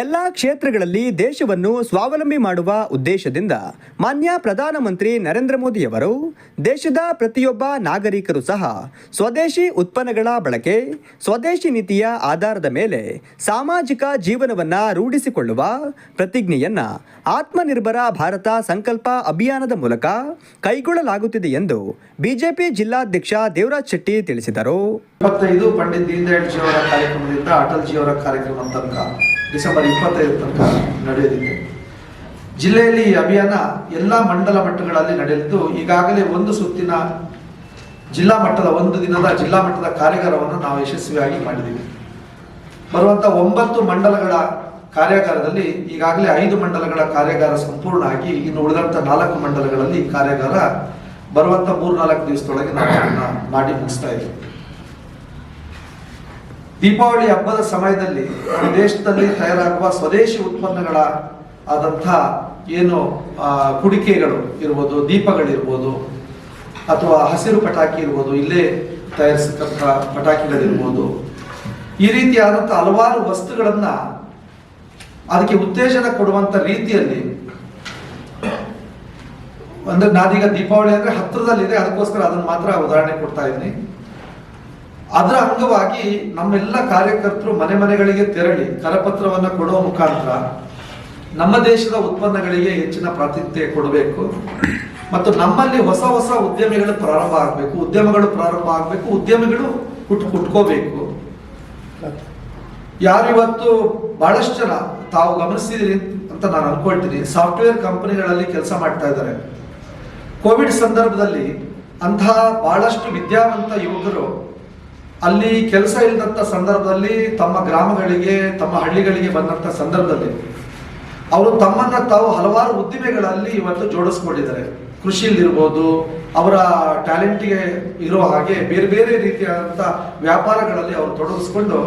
ಎಲ್ಲ ಕ್ಷೇತ್ರಗಳಲ್ಲಿ ದೇಶವನ್ನು ಸ್ವಾವಲಂಬಿ ಮಾಡುವ ಉದ್ದೇಶದಿಂದ ಮಾನ್ಯ ಪ್ರಧಾನಮಂತ್ರಿ ನರೇಂದ್ರ ಮೋದಿಯವರು ದೇಶದ ಪ್ರತಿಯೊಬ್ಬ ನಾಗರಿಕರು ಸಹ ಸ್ವದೇಶಿ ಉತ್ಪನ್ನಗಳ ಬಳಕೆ, ಸ್ವದೇಶಿ ನೀತಿಯ ಆಧಾರದ ಮೇಲೆ ಸಾಮಾಜಿಕ ಜೀವನವನ್ನು ರೂಢಿಸಿಕೊಳ್ಳುವ ಪ್ರತಿಜ್ಞೆಯನ್ನ ಆತ್ಮನಿರ್ಭರ ಭಾರತ ಸಂಕಲ್ಪ ಅಭಿಯಾನದ ಮೂಲಕ ಕೈಗೊಳ್ಳಲಾಗುತ್ತಿದೆ ಎಂದು ಬಿಜೆಪಿ ಜಿಲ್ಲಾಧ್ಯಕ್ಷ ದೇವರಾಜ್ ಶೆಟ್ಟಿ ತಿಳಿಸಿದರು. ಪಂಡಿತ್ ದೀನ್ ದಯಾಳ್ ಜಿ ಅವರ ಕಾರ್ಯಕ್ರಮದಿಂದ ಅಟಲ್ ಜಿ ಅವರ ಕಾರ್ಯಕ್ರಮ ತನಕ ಡಿಸೆಂಬರ್ ಇಪ್ಪತ್ತೈದು ತನಕ ನಡೆಯಲಿದೆ. ಜಿಲ್ಲೆಯಲ್ಲಿ ಈ ಅಭಿಯಾನ ಎಲ್ಲ ಮಂಡಲ ಮಟ್ಟಗಳಲ್ಲಿ ನಡೆಯಲಿದ್ದು, ಈಗಾಗಲೇ ಒಂದು ಸುತ್ತಿನ ಜಿಲ್ಲಾ ಮಟ್ಟದ ಒಂದು ದಿನದ ಜಿಲ್ಲಾ ಮಟ್ಟದ ಕಾರ್ಯಾಗಾರವನ್ನು ನಾವು ಯಶಸ್ವಿಯಾಗಿ ಮಾಡಿದ್ದೀವಿ. ಬರುವಂಥ ಒಂಬತ್ತು ಮಂಡಲಗಳ ಕಾರ್ಯಾಗಾರದಲ್ಲಿ ಈಗಾಗಲೇ ಐದು ಮಂಡಲಗಳ ಕಾರ್ಯಾಗಾರ ಸಂಪೂರ್ಣ ಆಗಿ ಇನ್ನು ಉಳಿದಂತ ನಾಲ್ಕು ಮಂಡಲಗಳಲ್ಲಿ ಕಾರ್ಯಾಗಾರ ಬರುವಂತ ಮೂರು ನಾಲ್ಕು ದಿವಸದೊಳಗೆ ನಾವು ಮಾಡಿ ಮುಗಿಸ್ತಾ ಇದ್ದೀವಿ. ದೀಪಾವಳಿ ಹಬ್ಬದ ಸಮಯದಲ್ಲಿ ನಮ್ಮ ದೇಶದಲ್ಲಿ ತಯಾರಾಗುವ ಸ್ವದೇಶಿ ಉತ್ಪನ್ನಗಳ ಆದಂಥ ಏನು ಕುಡಿಕೆಗಳು ಇರ್ಬೋದು, ದೀಪಗಳಿರ್ಬೋದು, ಅಥವಾ ಹಸಿರು ಪಟಾಕಿ ಇರ್ಬೋದು, ಇಲ್ಲೇ ತಯಾರಿಸತಕ್ಕಂಥ ಪಟಾಕಿಗಳಿರ್ಬೋದು. ಈ ರೀತಿಯಾದಂಥ ಹಲವಾರು ವಸ್ತುಗಳನ್ನು ಅದಕ್ಕೆ ಉತ್ತೇಜನ ಕೊಡುವಂತ ರೀತಿಯಲ್ಲಿ ಅಂದ್ರೆ ನಾನೀಗ ದೀಪಾವಳಿ ಅಂದ್ರೆ ಹತ್ತಿರದಲ್ಲಿದೆ ಅದಕ್ಕೋಸ್ಕರ ಅದನ್ನ ಮಾತ್ರ ಉದಾಹರಣೆ ಕೊಡ್ತಾ ಇದ್ದೀನಿ. ಅದರ ಅಂಗವಾಗಿ ನಮ್ಮೆಲ್ಲ ಕಾರ್ಯಕರ್ತರು ಮನೆ ಮನೆಗಳಿಗೆ ತೆರಳಿ ಕರಪತ್ರವನ್ನು ಕೊಡುವ ಮುಖಾಂತರ ನಮ್ಮ ದೇಶದ ಉತ್ಪನ್ನಗಳಿಗೆ ಹೆಚ್ಚಿನ ಪ್ರಾತಿನಿಧ್ಯ ಕೊಡಬೇಕು. ಮತ್ತು ನಮ್ಮಲ್ಲಿ ಹೊಸ ಹೊಸ ಉದ್ಯಮಿಗಳು ಪ್ರಾರಂಭ ಆಗಬೇಕು. ಉದ್ಯಮಗಳು ಪ್ರಾರಂಭ ಆಗಬೇಕು. ಉದ್ಯಮಿಗಳು ಹುಟ್ಟು ಹುಟ್ಕೋಬೇಕು. ಯಾರಿವತ್ತು ಬಹಳಷ್ಟು ಜನ ತಾವು ಗಮನಿಸಿದಿರಿ ಅಂತ ನಾನು ಅನ್ಕೊಳ್ತೀನಿ. ಸಾಫ್ಟ್ವೇರ್ ಕಂಪನಿಗಳಲ್ಲಿ ಕೆಲಸ ಮಾಡ್ತಾ ಇದ್ದಾರೆ. ಕೋವಿಡ್ ಸಂದರ್ಭದಲ್ಲಿ ಅಂತಹ ಬಹಳಷ್ಟು ವಿದ್ಯಾವಂತ ಯುವಕರು ಅಲ್ಲಿ ಕೆಲಸ ಇಲ್ಲದಂತ ಸಂದರ್ಭದಲ್ಲಿ ತಮ್ಮ ಗ್ರಾಮಗಳಿಗೆ, ತಮ್ಮ ಹಳ್ಳಿಗಳಿಗೆ ಬಂದಂತ ಸಂದರ್ಭದಲ್ಲಿ ಅವರು ತಮ್ಮನ್ನ ತಾವು ಹಲವಾರು ಉದ್ದಿಮೆಗಳಲ್ಲಿ ಇವತ್ತು ಜೋಡಿಸ್ಕೊಂಡಿದ್ದಾರೆ. ಕೃಷಿಯಲ್ಲಿರ್ಬೋದು, ಅವರ ಟ್ಯಾಲೆಂಟ್ಗೆ ಇರೋ ಹಾಗೆ ಬೇರೆ ಬೇರೆ ರೀತಿಯಾದಂಥ ವ್ಯಾಪಾರಗಳಲ್ಲಿ ಅವರು ತೊಡಗಿಸ್ಕೊಂಡು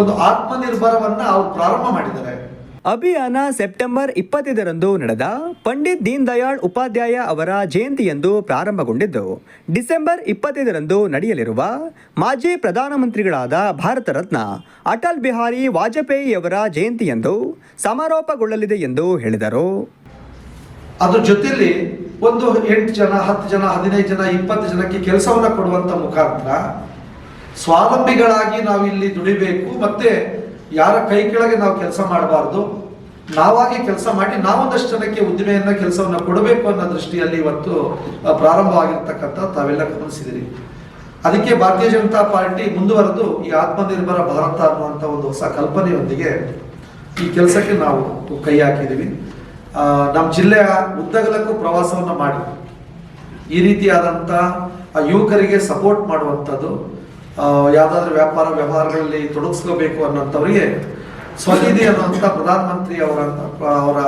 ಒಂದು ಆತ್ಮನಿರ್ಭರವನ್ನು ಅವರು ಪ್ರಾರಂಭ ಮಾಡಿದ್ದಾರೆ. ಅಭಿಯಾನ ಸೆಪ್ಟೆಂಬರ್ ಇಪ್ಪತ್ತೈದರಂದು ನಡೆದ ಪಂಡಿತ್ ದೀನ್ ದಯಾಳ್ ಉಪಾಧ್ಯಾಯ ಅವರ ಜಯಂತಿಯಂದು ಪ್ರಾರಂಭಗೊಂಡಿದ್ದು, ಡಿಸೆಂಬರ್ ಇಪ್ಪತ್ತೈದರಂದು ನಡೆಯಲಿರುವ ಮಾಜಿ ಪ್ರಧಾನಮಂತ್ರಿಗಳಾದ ಭಾರತ ರತ್ನ ಅಟಲ್ ಬಿಹಾರಿ ವಾಜಪೇಯಿಯವರ ಜಯಂತಿಯಂದು ಸಮಾರೋಪಗೊಳ್ಳಲಿದೆ ಎಂದು ಹೇಳಿದರು. ಅದರ ಜೊತೆಯಲ್ಲಿ ಒಂದು ಎಂಟು ಜನ, ಹತ್ತು ಜನ, ಹದಿನೈದು ಜನ, ಇಪ್ಪತ್ತು ಜನಕ್ಕೆ ಕೆಲಸವನ್ನು ಕೊಡುವಂತ ಮುಖಾಂತರ ಸ್ವಾವಲಂಬಿಗಳಾಗಿ ನಾವು ಇಲ್ಲಿ ದುಡಿಬೇಕು, ಮತ್ತೆ ಯಾರ ಕೈ ಕೆಳಗೆ ನಾವು ಕೆಲಸ ಮಾಡಬಾರ್ದು? ನಾವಾಗಿ ಕೆಲಸ ಮಾಡಿ ನಾವೊಂದಷ್ಟು ಜನಕ್ಕೆ ಉದ್ದಿಮೆಯನ್ನ, ಕೆಲಸವನ್ನು ಕೊಡಬೇಕು ಅನ್ನೋ ದೃಷ್ಟಿಯಲ್ಲಿ ಇವತ್ತು ಪ್ರಾರಂಭವಾಗಿರ್ತಕ್ಕಂಥ ತಾವೆಲ್ಲ ಗಮನಿಸಿದಿರಿ. ಅದಕ್ಕೆ ಭಾರತೀಯ ಜನತಾ ಪಾರ್ಟಿ ಮುಂದುವರೆದು ಈ ಆತ್ಮನಿರ್ಭರ ಭಾರತ ಅನ್ನುವಂಥ ಒಂದು ಹೊಸ ಕಲ್ಪನೆಯೊಂದಿಗೆ ಈ ಕೆಲಸಕ್ಕೆ ನಾವು ಕೈ ಹಾಕಿದ್ದೀವಿ ನಮ್ಮ ಜಿಲ್ಲೆಯ ಉದ್ದಗಲಕ್ಕೂ ಪ್ರವಾಸವನ್ನು ಮಾಡಿ ಈ ರೀತಿಯಾದಂಥ ಯುವಕರಿಗೆ ಸಪೋರ್ಟ್ ಮಾಡುವಂಥದ್ದು ಯಾವ್ದಾದ್ರು ವ್ಯಾಪಾರ ವ್ಯವಹಾರಗಳಲ್ಲಿ ತೊಡಗಿಸ್ಕೋಬೇಕು ಅನ್ನೋಂಥವ್ರಿಗೆ ಸ್ವನಿಧಿ ಅನ್ನುವಂಥ ಪ್ರಧಾನಮಂತ್ರಿ ಅವರ ಅವರ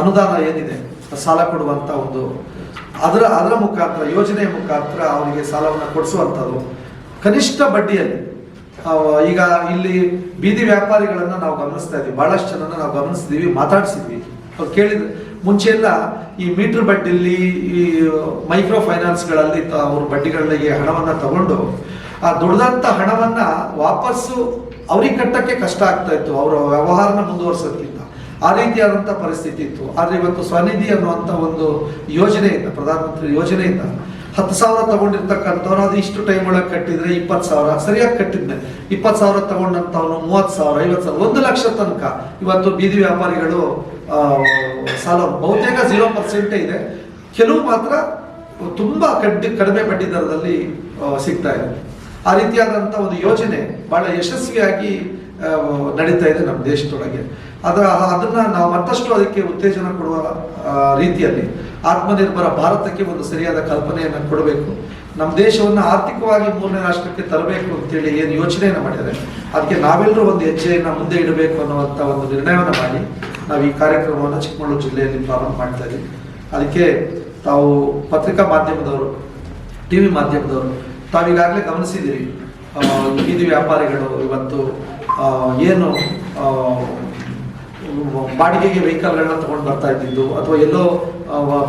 ಅನುದಾನ ಏನಿದೆ, ಸಾಲ ಕೊಡುವಂಥ ಒಂದು, ಅದರ ಅದರ ಮುಖಾಂತರ, ಯೋಜನೆಯ ಮುಖಾಂತರ ಅವರಿಗೆ ಸಾಲವನ್ನು ಕೊಡಿಸುವಂಥದ್ದು. ಕನಿಷ್ಠ ಬಡ್ಡಿಯಲ್ಲಿ ಈಗ ಇಲ್ಲಿ ಬೀದಿ ವ್ಯಾಪಾರಿಗಳನ್ನು ನಾವು ಗಮನಿಸ್ತಾ ಇದ್ವಿ ಬಹಳಷ್ಟು ಜನನ ನಾವು ಗಮನಿಸಿದೀವಿ ಮಾತಾಡಿಸಿದ್ವಿ. ಅವ್ರು ಕೇಳಿದ್ರೆ ಮುಂಚೆ ಎಲ್ಲ ಈ ಮೀಟರ್ ಬಡ್ಡಿಲಿ ಈ ಮೈಕ್ರೋ ಫೈನಾನ್ಸ್ಗಳಲ್ಲಿ ಅವ್ರ ಬಡ್ಡಿಗಳಿಗೆ ಹಣವನ್ನ ತಗೊಂಡು ಆ ದುಡ್ದಂತ ಹಣವನ್ನ ವಾಪಸ್ಸು ಅವ್ರಿಗೆ ಕಟ್ಟಕ್ಕೆ ಕಷ್ಟ ಆಗ್ತಾ ಇತ್ತು. ಅವರ ವ್ಯವಹಾರನ ಮುಂದುವರ್ಸೋದ್ಕಿಂತ ಆ ರೀತಿಯಾದಂತ ಪರಿಸ್ಥಿತಿ ಇತ್ತು. ಆದ್ರೆ ಇವತ್ತು ಸ್ವನಿಧಿ ಅನ್ನುವಂಥ ಒಂದು ಯೋಜನೆಯಿಂದ ಪ್ರಧಾನಮಂತ್ರಿ ಯೋಜನೆಯಿಂದ ಹತ್ತು ಸಾವಿರ ತಗೊಂಡಿರ್ತಕ್ಕಂಥವ್ರು ಅದು ಇಷ್ಟು ಟೈಮ್ ಒಳಗೆ ಕಟ್ಟಿದ್ರೆ ಇಪ್ಪತ್ತು ಸಾವಿರ, ಸರಿಯಾಗಿ ಕಟ್ಟಿದ್ದೆ ಇಪ್ಪತ್ತು ಸಾವಿರ ತಗೊಂಡಂಥವ್ನು ಮೂವತ್ತು ಸಾವಿರ, ಐವತ್ತು ಸಾವಿರ, ಒಂದು ಲಕ್ಷ ತನಕ. ಇವತ್ತು ಬೀದಿ ವ್ಯಾಪಾರಿಗಳು ಸಾಲ, ಬಹುತೇಕ ಝೀರೋ ಪರ್ಸೆಂಟೇ ಇದೆ. ಕೆಲವು ಮಾತ್ರ ತುಂಬಾ ಕಡ್ಡಿ, ಕಡಿಮೆ ಬಡ್ಡಿ ದರದಲ್ಲಿ ಸಿಗ್ತಾ ಇದೆ. ಆ ರೀತಿಯಾದಂಥ ಒಂದು ಯೋಜನೆ ಬಹಳ ಯಶಸ್ವಿಯಾಗಿ ನಡೀತಾ ಇದೆ ನಮ್ಮ ದೇಶದೊಳಗೆ. ಅದರ ಅದನ್ನ ನಾವು ಮತ್ತಷ್ಟು ಅದಕ್ಕೆ ಉತ್ತೇಜನ ಕೊಡುವ ರೀತಿಯಲ್ಲಿ ಆತ್ಮನಿರ್ಭರ ಭಾರತಕ್ಕೆ ಒಂದು ಸರಿಯಾದ ಕಲ್ಪನೆಯನ್ನು ಕೊಡಬೇಕು. ನಮ್ಮ ದೇಶವನ್ನು ಆರ್ಥಿಕವಾಗಿ ಮೂರನೇ ರಾಷ್ಟ್ರಕ್ಕೆ ತರಬೇಕು ಅಂತೇಳಿ ಏನು ಯೋಚನೆಯನ್ನು ಮಾಡಿದರೆ, ಅದಕ್ಕೆ ನಾವೆಲ್ಲರೂ ಒಂದು ಹೆಜ್ಜೆಯನ್ನು ಮುಂದೆ ಇಡಬೇಕು ಅನ್ನುವಂಥ ಒಂದು ನಿರ್ಣಯವನ್ನು ಮಾಡಿ ನಾವು ಈ ಕಾರ್ಯಕ್ರಮವನ್ನು ಚಿಕ್ಕಮಗಳೂರು ಜಿಲ್ಲೆಯಲ್ಲಿ ಪ್ರಾರಂಭ ಮಾಡ್ತಾ ಇದ್ದೀವಿ ಅದಕ್ಕೆ ತಾವು ಪತ್ರಿಕಾ ಮಾಧ್ಯಮದವರು, ಟಿ ವಿ ಮಾಧ್ಯಮದವರು ತಾವೀಗಾಗಲೇ ಗಮನಿಸಿದ್ದೀರಿ ಬೀದಿ ವ್ಯಾಪಾರಿಗಳು ಇವತ್ತು ಏನು ಬಾಡಿಗೆಗೆ ವೆಹಿಕಲ್ಗಳನ್ನ ತಗೊಂಡು ಬರ್ತಾ ಇದ್ದಿದ್ದು, ಅಥವಾ ಎಲ್ಲೋ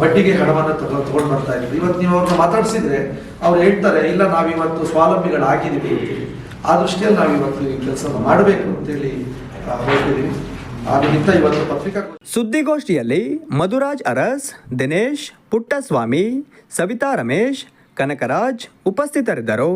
ಬಡ್ಡಿಗೆ ಹಣವನ್ನು ತಗೊಂಡು ಬರ್ತಾ ಇದ್ದಿದ್ದು. ಇವತ್ತು ನೀವು ಅವ್ರನ್ನ ಮಾತಾಡಿಸಿದ್ರೆ ಅವ್ರು ಹೇಳ್ತಾರೆ, ಇಲ್ಲ, ನಾವಿವತ್ತು ಸ್ವಾವಲಂಬಿಗಳಾಗಿದ್ದೀವಿ ಆ ದೃಷ್ಟಿಯಲ್ಲಿ ನಾವು ಇವತ್ತು ಈ ಕೆಲಸವನ್ನು ಮಾಡಬೇಕು ಅಂತೇಳಿ ಪತ್ರಿಕಾ ಸುದ್ದಿಗೋಷ್ಠಿಯಲ್ಲಿ ಮಧುರಾಜ್ ಅರಸ್, ದಿನೇಶ್ ಪುಟ್ಟಸ್ವಾಮಿ, ಸವಿತಾ ರಮೇಶ್ ಕನಕರಾಜ್ ಉಪಸ್ಥಿತರಿದ್ದರು.